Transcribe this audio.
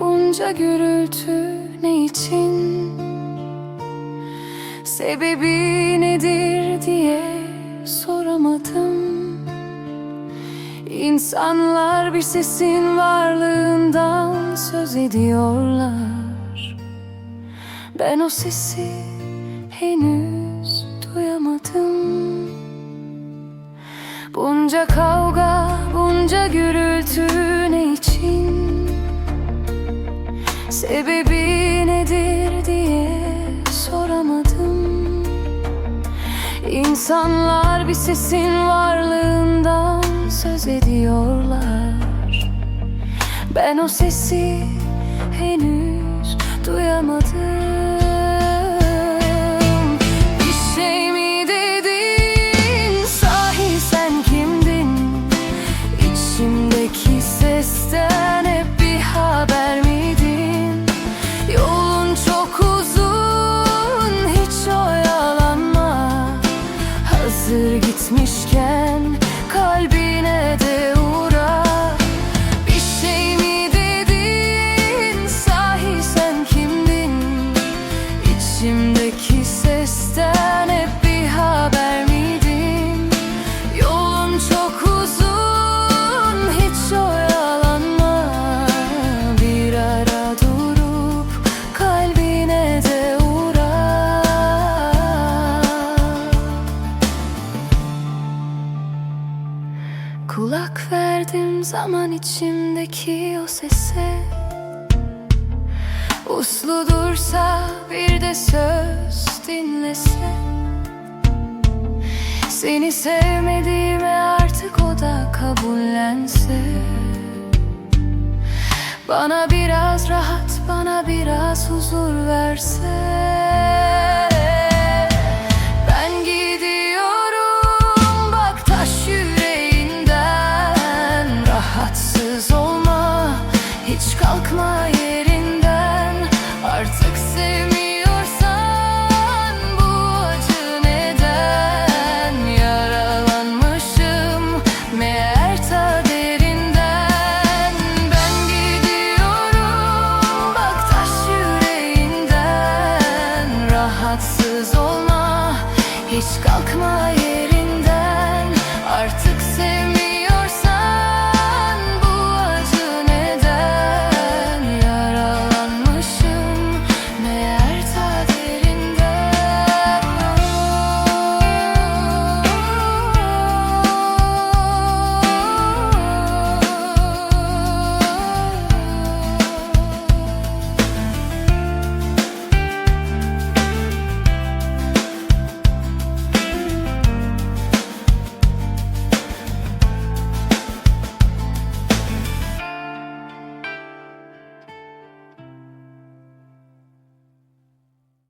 bunca gürültü ne için? Sebebi nedir diye soramadım. İnsanlar bir sesin varlığından söz ediyorlar. Ben o sesi henüz duyamadım. Bunca kavga, bunca gürültü Sebebi nedir diye soramadım. İnsanlar bir sesin varlığından söz ediyorlar. Ben o sesi Hazır gitmişken kalbine de uğra. Bir şey mi dedin? Sahi sen kimdin? İçimdeki Kulak verdim zaman içimdeki o sese. Uslu dursa bir de söz dinlese. Seni sevmediğimi artık o da kabullense. Bana biraz rahat, bana biraz huzur verse hiç kalkma yerinden. Artık sevmiyorsan bu acı Yaralanmışım meğer derinden Ben gidiyorum bak taş yüreğinden. Rahatsız olma hiç kalkma